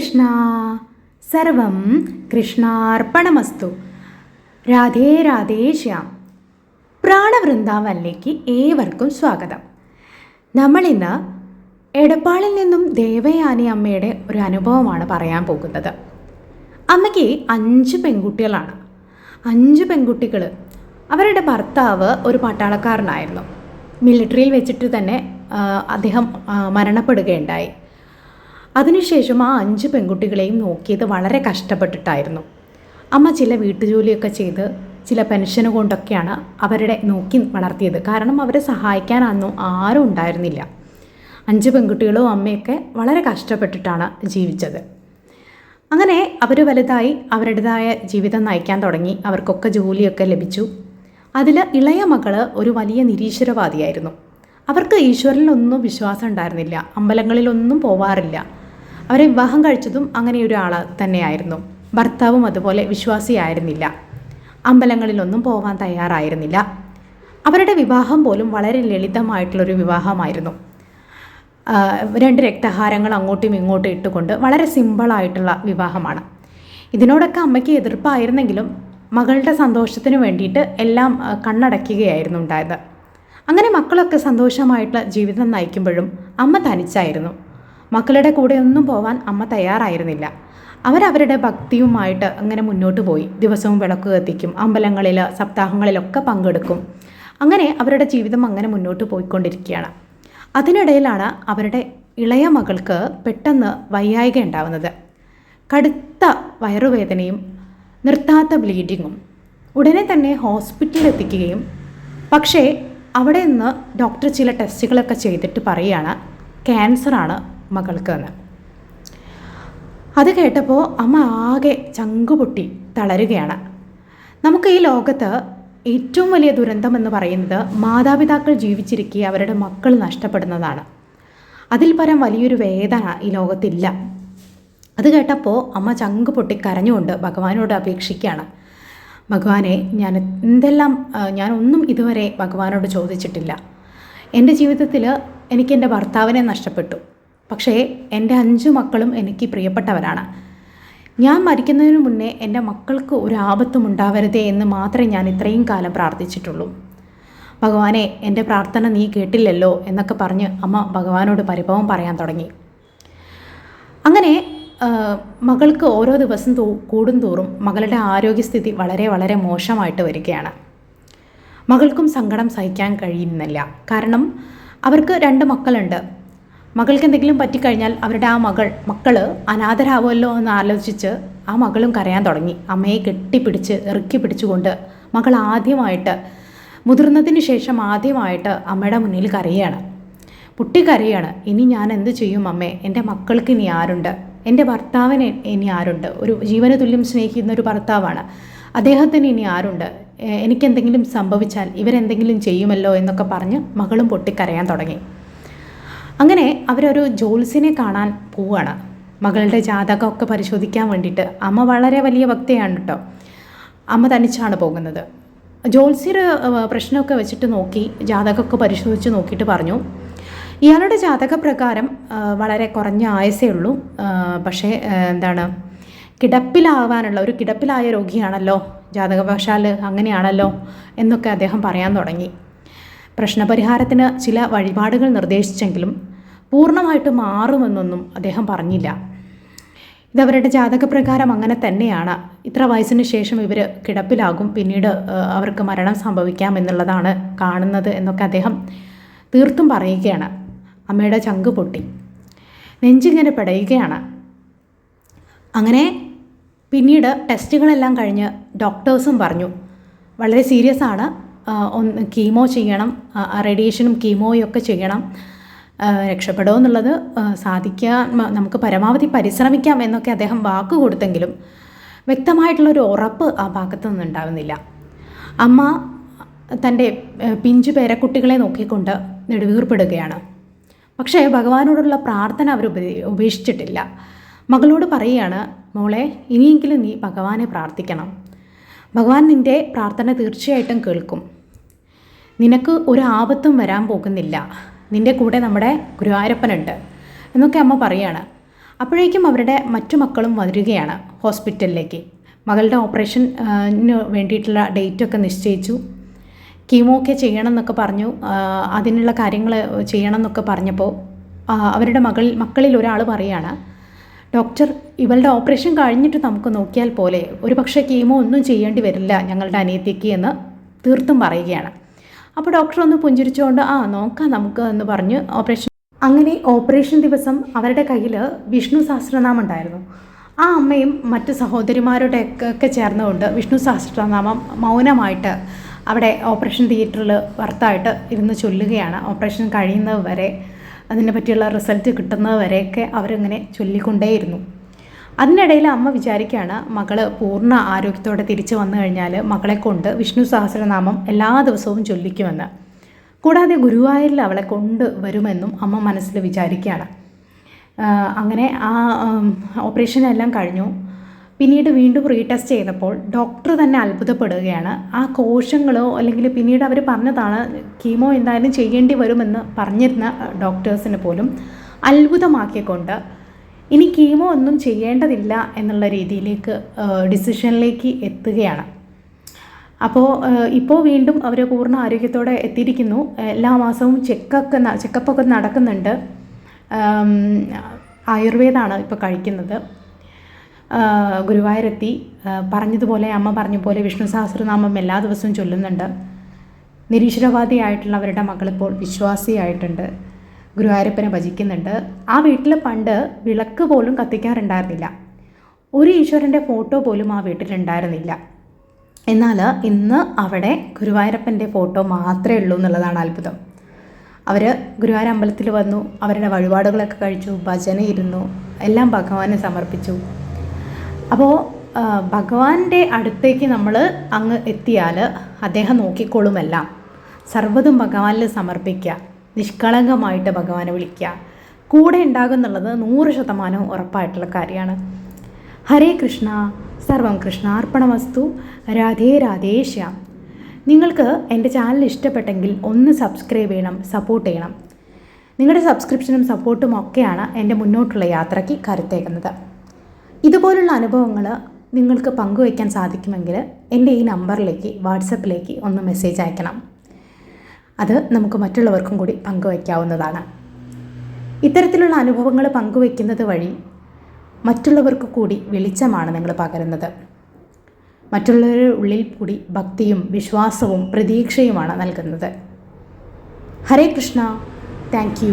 കൃഷ്ണ. സർവം കൃഷ്ണാർപ്പണമസ്തു. രാധേ രാധേ ശ്യാം. പ്രാണവൃന്ദാവനിലേക്ക് ഏവർക്കും സ്വാഗതം. നമ്മളിന്ന് എടപ്പാളിൽ നിന്നും ദേവയാനി അമ്മയുടെ ഒരു അനുഭവമാണ് പറയാൻ പോകുന്നത്. അമ്മയ്ക്ക് അഞ്ച് പെൺകുട്ടികളാണ്. അഞ്ച് പെൺകുട്ടികൾ അവരുടെ ഭർത്താവ് ഒരു പട്ടാളക്കാരനായിരുന്നു. മിലിറ്ററിയിൽ വെച്ചിട്ട് തന്നെ അദ്ദേഹം മരണപ്പെടുകയുണ്ടായി. അതിനുശേഷം ആ അഞ്ച് പെൺകുട്ടികളെയും നോക്കിയത് വളരെ കഷ്ടപ്പെട്ടിട്ടായിരുന്നു. അമ്മ ചില വീട്ടുജോലിയൊക്കെ ചെയ്ത് ചില പെൻഷന് കൊണ്ടൊക്കെയാണ് അവരുടെ നോക്കി വളർത്തിയത്. കാരണം അവരെ സഹായിക്കാനൊന്നും ആരും ഉണ്ടായിരുന്നില്ല. അഞ്ച് പെൺകുട്ടികളും അമ്മയൊക്കെ വളരെ കഷ്ടപ്പെട്ടിട്ടാണ് ജീവിച്ചത്. അങ്ങനെ അവർ വലുതായി അവരുടേതായ ജീവിതം നയിക്കാൻ തുടങ്ങി. അവർക്കൊക്കെ ജോലിയൊക്കെ ലഭിച്ചു. അതിൽ ഇളയ മകൾ ഒരു വലിയ നിരീശ്വരവാദിയായിരുന്നു. അവർക്ക് ഈശ്വരനിലൊന്നും വിശ്വാസം ഉണ്ടായിരുന്നില്ല. അമ്പലങ്ങളിലൊന്നും പോവാറില്ല. അവരെ വിവാഹം കഴിച്ചതും അങ്ങനെ ഒരാൾ തന്നെയായിരുന്നു. ഭർത്താവും അതുപോലെ വിശ്വാസിയായിരുന്നില്ല. അമ്പലങ്ങളിലൊന്നും പോവാൻ തയ്യാറായിരുന്നില്ല. അവരുടെ വിവാഹം പോലും വളരെ ലളിതമായിട്ടുള്ളൊരു വിവാഹമായിരുന്നു. രണ്ട് രക്തഹാരങ്ങൾ അങ്ങോട്ടും ഇങ്ങോട്ടും ഇട്ടുകൊണ്ട് വളരെ സിമ്പിളായിട്ടുള്ള വിവാഹമാണ്. ഇതിനോടൊക്കെ അമ്മയ്ക്ക് എതിർപ്പായിരുന്നെങ്കിലും മകളുടെ സന്തോഷത്തിന് വേണ്ടിയിട്ട് എല്ലാം കണ്ണടയ്ക്കുകയായിരുന്നു ഉണ്ടായത് അങ്ങനെ മക്കളൊക്കെ സന്തോഷമായിട്ടുള്ള ജീവിതം നയിക്കുമ്പോഴും അമ്മ തനിച്ചായിരുന്നു. മക്കളുടെ കൂടെ ഒന്നും പോവാൻ അമ്മ തയ്യാറായിരുന്നില്ല. അവരവരുടെ ഭക്തിയുമായിട്ട് അങ്ങനെ മുന്നോട്ട് പോയി. ദിവസവും വിളക്ക് കത്തിക്കും അമ്പലങ്ങളിൽ സപ്താഹങ്ങളിലൊക്കെ പങ്കെടുക്കും. അങ്ങനെ അവരുടെ ജീവിതം അങ്ങനെ മുന്നോട്ട് പോയിക്കൊണ്ടിരിക്കുകയാണ്. അതിനിടയിലാണ് അവരുടെ ഇളയ മകൾക്ക് പെട്ടെന്ന് വയ്യായിക ഉണ്ടാവുന്നത്. കടുത്ത വയറുവേദനയും നിർത്താത്ത ബ്ലീഡിങ്ങും. ഉടനെ തന്നെ ഹോസ്പിറ്റലിൽ എത്തിക്കുകയും. പക്ഷേ അവിടെ നിന്ന് ഡോക്ടർ ചില ടെസ്റ്റുകളൊക്കെ ചെയ്തിട്ട് പറയുകയാണ് ക്യാൻസറാണ്. മകൾക്ക് എന്ന്. അത് കേട്ടപ്പോൾ അമ്മ ആകെ ചങ്കുപൊട്ടി തളരുകയാണ്. നമുക്ക് ഈ ലോകത്ത് ഏറ്റവും വലിയ ദുരന്തം എന്ന് പറയുന്നത് മാതാപിതാക്കൾ ജീവിച്ചിരിക്കെ അവരുടെ മക്കൾ നഷ്ടപ്പെടുന്നതാണ്. അതിൽ പരം വലിയൊരു വേദന ഈ ലോകത്തില്ല. അത് കേട്ടപ്പോൾ അമ്മ ചങ്ക് പൊട്ടി കരഞ്ഞുകൊണ്ട് ഭഗവാനോട് അപേക്ഷിക്കുകയാണ്. ഭഗവാനെ ഞാൻ എന്തെല്ലാം ഞാനൊന്നും ഇതുവരെ ഭഗവാനോട് ചോദിച്ചിട്ടില്ല. എന്റെ ജീവിതത്തിൽ എനിക്ക് എന്റെ ഭർത്താവിനെ നഷ്ടപ്പെട്ടു. പക്ഷേ എന്റെ അഞ്ചു മക്കളും എനിക്ക് പ്രിയപ്പെട്ടവരാണ്. ഞാൻ മരിക്കുന്നതിന് മുന്നേ എന്റെ മക്കൾക്ക് ഒരു ആപത്തും ഉണ്ടാവരുതേ എന്ന് മാത്രമേ ഞാൻ ഇത്രയും കാലം പ്രാർത്ഥിച്ചിട്ടുള്ളൂ. ഭഗവാനെ എന്റെ പ്രാർത്ഥന നീ കേട്ടില്ലല്ലോ എന്നൊക്കെ പറഞ്ഞ് അമ്മ ഭഗവാനോട് പരിഭവം പറയാൻ തുടങ്ങി. അങ്ങനെ മകൾക്ക് ഓരോ ദിവസം തോ കൂടുന്തോറും മകളുടെ ആരോഗ്യസ്ഥിതി വളരെ വളരെ മോശമായിട്ട് വരികയാണ്. മകൾക്കും സങ്കടം സഹിക്കാൻ കഴിയുന്നില്ല. കാരണം അവർക്ക് രണ്ട് മക്കളുണ്ട്. മകൾക്ക് എന്തെങ്കിലും പറ്റിക്കഴിഞ്ഞാൽ അവരുടെ ആ മകൾ മക്കൾ അനാഥരാവുമല്ലോ എന്ന് ആലോചിച്ച് ആ മകളും കരയാൻ തുടങ്ങി. അമ്മയെ കെട്ടിപ്പിടിച്ച് ഇറുക്കി പിടിച്ചുകൊണ്ട് മകൾ ആദ്യമായിട്ട് മുതിർന്നതിന് ശേഷം ആദ്യമായിട്ട് അമ്മയുടെ മുന്നിൽ കരയാണ്. പൊട്ടി കരയാണ്. ഇനി ഞാൻ എന്ത് ചെയ്യും അമ്മേ? എന്റെ മക്കൾക്ക് ഇനി ആരുണ്ട്? എന്റെ ഭർത്താവിന് ഇനി ആരുണ്ട്? ഒരു ജീവന തുല്യം സ്നേഹിക്കുന്ന ഒരു ഭർത്താവാണ്. അദ്ദേഹത്തിന് ഇനി ആരുണ്ട്? എനിക്കെന്തെങ്കിലും സംഭവിച്ചാൽ ഇവരെന്തെങ്കിലും ചെയ്യുമല്ലോ? എന്നൊക്കെ പറഞ്ഞ് മകളും പൊട്ടിക്കരയാൻ തുടങ്ങി. അങ്ങനെ അവരൊരു ജോൽസിനെ കാണാൻ പോവുകയാണ് മകളുടെ ജാതകമൊക്കെ പരിശോധിക്കാൻ വേണ്ടിയിട്ട്. അമ്മ വളരെ വലിയ ഭക്തിയാണ് കേട്ടോ. അമ്മ തനിച്ചാണ് പോകുന്നത്. ജോൽസിയുടെ പ്രശ്നമൊക്കെ വെച്ചിട്ട് നോക്കി ജാതകമൊക്കെ പരിശോധിച്ച് നോക്കിയിട്ട് പറഞ്ഞു. ഇയാളുടെ ജാതകപ്രകാരം വളരെ കുറഞ്ഞ ആയസേ ഉള്ളൂ. പക്ഷേ എന്താണ് കിടപ്പിലാവാനുള്ള ഒരു കിടപ്പിലായ രോഗിയാണല്ലോ ജാതകവശാൽ അങ്ങനെയാണല്ലോ എന്നൊക്കെ അദ്ദേഹം പറയാൻ തുടങ്ങി. പ്രശ്നപരിഹാരത്തിന് ചില വഴിപാടുകൾ നിർദ്ദേശിച്ചെങ്കിലും പൂർണമായിട്ട് മാറുമെന്നൊന്നും അദ്ദേഹം പറഞ്ഞില്ല. ഇതവരുടെ ജാതകപ്രകാരം അങ്ങനെ തന്നെയാണ്. ഇത്ര വയസ്സിന് ശേഷം ഇവർ കിടപ്പിലാകും. പിന്നീട് അവർക്ക് മരണം സംഭവിക്കാം എന്നുള്ളതാണ് കാണുന്നത് എന്നൊക്കെ അദ്ദേഹം തീർത്തും പറയുകയാണ്. അമ്മയുടെ ചങ്ക് പൊട്ടി. നെഞ്ചിങ്ങനെ പിടയുകയാണ്. അങ്ങനെ പിന്നീട് ടെസ്റ്റുകളെല്ലാം കഴിഞ്ഞ് ഡോക്ടേഴ്സും പറഞ്ഞു വളരെ സീരിയസ് ആണ്. കീമോ ചെയ്യണം. റേഡിയേഷനും കീമോയും ഒക്കെ ചെയ്യണം. ആ, രക്ഷപ്പെടുമോ എന്നുള്ളത് ആ, സാധിക്കാൻ നമുക്ക് പരമാവധി പരിശ്രമിക്കാം എന്നൊക്കെ അദ്ദേഹം വാക്ക് കൊടുത്തെങ്കിലും വ്യക്തമായിട്ടുള്ളൊരു ഉറപ്പ് ആ ഭാഗത്തു നിന്നുണ്ടാവുന്നില്ല. അമ്മ തന്റെ പിഞ്ചു പേരക്കുട്ടികളെ നോക്കിക്കൊണ്ട് നെടുവീർപ്പെടുകയാണ്. പക്ഷേ ഭഗവാനോടുള്ള പ്രാർത്ഥന അവർ ഉപേക്ഷിച്ചിട്ടില്ല. മകളോട് പറയുകയാണ് മോളെ ഇനിയെങ്കിലും നീ ഭഗവാനെ പ്രാർത്ഥിക്കണം. ഭഗവാൻ നിന്റെ പ്രാർത്ഥന തീർച്ചയായിട്ടും കേൾക്കും. നിനക്ക് ഒരു ആപത്തും വരാൻ പോകുന്നില്ല. നിന്റെ കൂടെ നമ്മുടെ ഗുരുവായൂരപ്പനുണ്ട് എന്നൊക്കെ അമ്മ പറയുകയാണ് അപ്പോഴേക്കും അവരുടെ മറ്റു മക്കളും വരികയാണ് ഹോസ്പിറ്റലിലേക്ക്. മകളുടെ ഓപ്പറേഷന് വേണ്ടിയിട്ടുള്ള ഡേറ്റൊക്കെ നിശ്ചയിച്ചു. കീമോ ഒക്കെ ചെയ്യണം എന്നൊക്കെ പറഞ്ഞു അതിനുള്ള കാര്യങ്ങൾ ചെയ്യണം എന്നൊക്കെ പറഞ്ഞപ്പോൾ അവരുടെ മകൾ മക്കളിൽ ഒരാൾ പറയുകയാണ് ഡോക്ടർ ഇവളുടെ ഓപ്പറേഷൻ കഴിഞ്ഞിട്ട് നമുക്ക് നോക്കിയാൽ പോലെ ഒരു പക്ഷേ കീമോ ഒന്നും ചെയ്യേണ്ടി വരില്ല ഞങ്ങളുടെ അനിയത്തിക്ക് എന്ന് തീർത്തും പറയുകയാണ്. അപ്പോൾ ഡോക്ടർ ഒന്ന് പുഞ്ചിരിച്ചുകൊണ്ട് ആ നോക്കാം നമുക്ക് എന്ന് പറഞ്ഞ് ഓപ്പറേഷൻ അങ്ങനെ ഓപ്പറേഷൻ ദിവസം അവരുടെ കയ്യിൽ വിഷ്ണു സഹസ്രനാമം ഉണ്ടായിരുന്നു. ആ അമ്മയും മറ്റ് സഹോദരിമാരുടെ ഒക്കെ ചേർന്നുകൊണ്ട് വിഷ്ണു സഹസ്രനാമം മൗനമായിട്ട് അവിടെ ഓപ്പറേഷൻ തിയേറ്ററിൽ വർത്തായിട്ട് ഇരുന്ന് ചൊല്ലുകയാണ്. ഓപ്പറേഷൻ കഴിയുന്നത് വരെ അതിനെ പറ്റിയുള്ള റിസൾട്ട് കിട്ടുന്നത് വരെയൊക്കെ അവരിങ്ങനെ ചൊല്ലിക്കൊണ്ടേയിരുന്നു. അതിനിടയിൽ അമ്മ വിചാരിക്കുകയാണ് മകൾ പൂർണ ആരോഗ്യത്തോടെ തിരിച്ചു വന്നു കഴിഞ്ഞാൽ മകളെ കൊണ്ട് വിഷ്ണു സഹസ്രനാമം എല്ലാ ദിവസവും ചൊല്ലിക്കുമെന്ന്. കൂടാതെ ഗുരുവായൂരിൽ അവളെ കൊണ്ട് വരുമെന്നും അമ്മ മനസ്സിൽ വിചാരിക്കുകയാണ്. അങ്ങനെ ആ ഓപ്പറേഷൻ എല്ലാം കഴിഞ്ഞു. പിന്നീട് വീണ്ടും റീടെസ്റ്റ് ചെയ്തപ്പോൾ ഡോക്ടർ തന്നെ അത്ഭുതപ്പെടുകയാണ്. ആ കോശങ്ങളോ അല്ലെങ്കിൽ പിന്നീട് അവർ പറഞ്ഞതാണ് കീമോ എന്തായാലും ചെയ്യേണ്ടി വരുമെന്ന് പറഞ്ഞിരുന്ന ഡോക്ടേഴ്സിന് പോലും അത്ഭുതമാക്കിക്കൊണ്ട് ഇനി കീമോ ഒന്നും ചെയ്യേണ്ടതില്ല എന്നുള്ള രീതിയിലേക്ക് ഡിസിഷനിലേക്ക് എത്തുകയാണ്. അപ്പോൾ ഇപ്പോൾ വീണ്ടും അവർ പൂർണ ആരോഗ്യത്തോടെ എത്തിയിരിക്കുന്നു. എല്ലാ മാസവും ചെക്കൊക്കെ ചെക്കപ്പൊക്കെ നടക്കുന്നുണ്ട്. ആയുർവേദമാണ് ഇപ്പോൾ കഴിക്കുന്നത്. ഗുരുവായൂരെത്തി. പറഞ്ഞതുപോലെ അമ്മ പറഞ്ഞ പോലെ വിഷ്ണു സഹസ്രനാമം എല്ലാ ദിവസവും ചൊല്ലുന്നുണ്ട്. നിരീശ്വരവാദിയായിട്ടുള്ള അവരുടെ മകളിപ്പോൾ വിശ്വാസിയായിട്ടുണ്ട്. ഗുരുവായൂരപ്പനെ ഭജിക്കുന്നുണ്ട്. ആ വീട്ടിൽ പണ്ട് വിളക്ക് പോലും കത്തിക്കാറുണ്ടായിരുന്നില്ല. ഒരു ഈശ്വരന്റെ ഫോട്ടോ പോലും ആ വീട്ടിലുണ്ടായിരുന്നില്ല. എന്നാൽ ഇന്ന് അവിടെ ഗുരുവായൂരപ്പന്റെ ഫോട്ടോ മാത്രമേ ഉള്ളൂ എന്നുള്ളതാണ് അത്ഭുതം. അവർ ഗുരുവായൂർ അമ്പലത്തിൽ വന്നു അവരുടെ വഴിപാടുകളൊക്കെ കഴിച്ചു ഭജന ഇരുന്നു എല്ലാം ഭഗവാനെ സമർപ്പിച്ചു. അപ്പോൾ ഭഗവാന്റെ അടുത്തേക്ക് നമ്മൾ അങ്ങ് എത്തിയാൽ അദ്ദേഹം നോക്കിക്കോളുമെല്ലാം. സർവതും ഭഗവാനിൽ സമർപ്പിക്കുക. നിഷ്കളങ്കമായിട്ട് ഭഗവാനെ വിളിക്കുക. കൂടെ ഉണ്ടാകും എന്നുള്ളത് നൂറ് ശതമാനവും ഉറപ്പായിട്ടുള്ള കാര്യമാണ്. ഹരേ കൃഷ്ണ സർവം കൃഷ്ണാർപ്പണമസ്തു. വസ്തു രാധേ ശ്യാം. നിങ്ങൾക്ക് എന്റെ ചാനൽ ഇഷ്ടപ്പെട്ടെങ്കിൽ ഒന്ന് സബ്സ്ക്രൈബ് ചെയ്യണം സപ്പോർട്ട് ചെയ്യണം. നിങ്ങളുടെ സബ്സ്ക്രിപ്ഷനും സപ്പോർട്ടും ഒക്കെയാണ് എന്റെ മുന്നോട്ടുള്ള യാത്രയ്ക്ക് കരുത്തേക്കുന്നത് ഇതുപോലുള്ള അനുഭവങ്ങൾ നിങ്ങൾക്ക് പങ്കുവയ്ക്കാൻ സാധിക്കുമെങ്കിൽ എന്റെ ഈ നമ്പറിലേക്ക് വാട്സപ്പിലേക്ക് ഒന്ന് മെസ്സേജ് അയക്കണം അത് നമുക്ക് മറ്റുള്ളവർക്കും കൂടി പങ്കുവയ്ക്കാവുന്നതാണ്. ഇത്തരത്തിലുള്ള അനുഭവങ്ങൾ പങ്കുവയ്ക്കുന്നത് വഴി മറ്റുള്ളവർക്ക് കൂടി വെളിച്ചമാണ് നിങ്ങൾ പകരുന്നത്. മറ്റുള്ളവരുടെ ഉള്ളിൽ കൂടി ഭക്തിയും വിശ്വാസവും പ്രതീക്ഷയുമാണ് നൽകുന്നത്. ഹരേ കൃഷ്ണ. താങ്ക്